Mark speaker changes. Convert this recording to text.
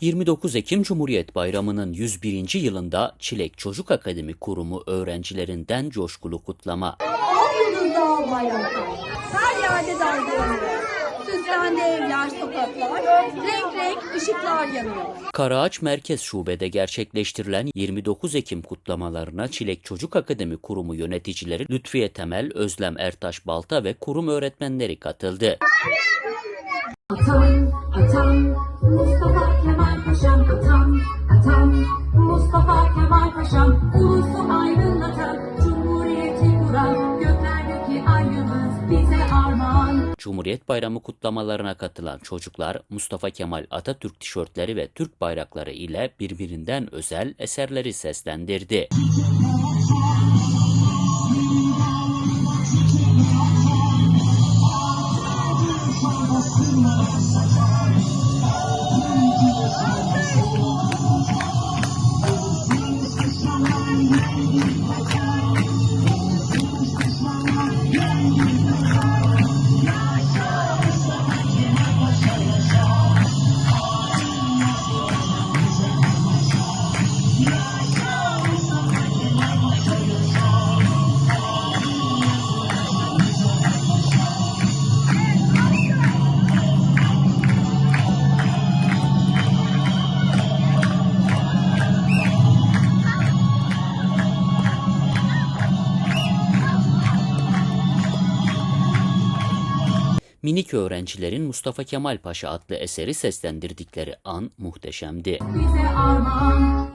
Speaker 1: 29 Ekim Cumhuriyet Bayramı'nın 101. yılında Çilek Çocuk Akademi Kurumu öğrencilerinden coşkulu kutlama.
Speaker 2: Her yerde dalgalanıyor. Süslendi evler, sokaklar, renk renk ışıklar yanıyor.
Speaker 1: Karaağaç Merkez Şube'de gerçekleştirilen 29 Ekim kutlamalarına Çilek Çocuk Akademi Kurumu yöneticileri Lütfiye Temel, Özlem Ertaş Balta ve kurum öğretmenleri katıldı.
Speaker 3: Atam, atam, Mustafa Kemal Paşam, atam, atam, Mustafa Kemal Paşam, ulusu aydınlatan, cumhuriyeti kuran, göklerdeki ay yıldız bize armağan.
Speaker 1: Cumhuriyet Bayramı kutlamalarına katılan çocuklar Mustafa Kemal Atatürk tişörtleri ve Türk bayrakları ile birbirinden özel eserleri seslendirdi. Thank you. minik öğrencilerin Mustafa Kemal Paşa adlı eseri seslendirdikleri an muhteşemdi.
Speaker 3: Bize armağan,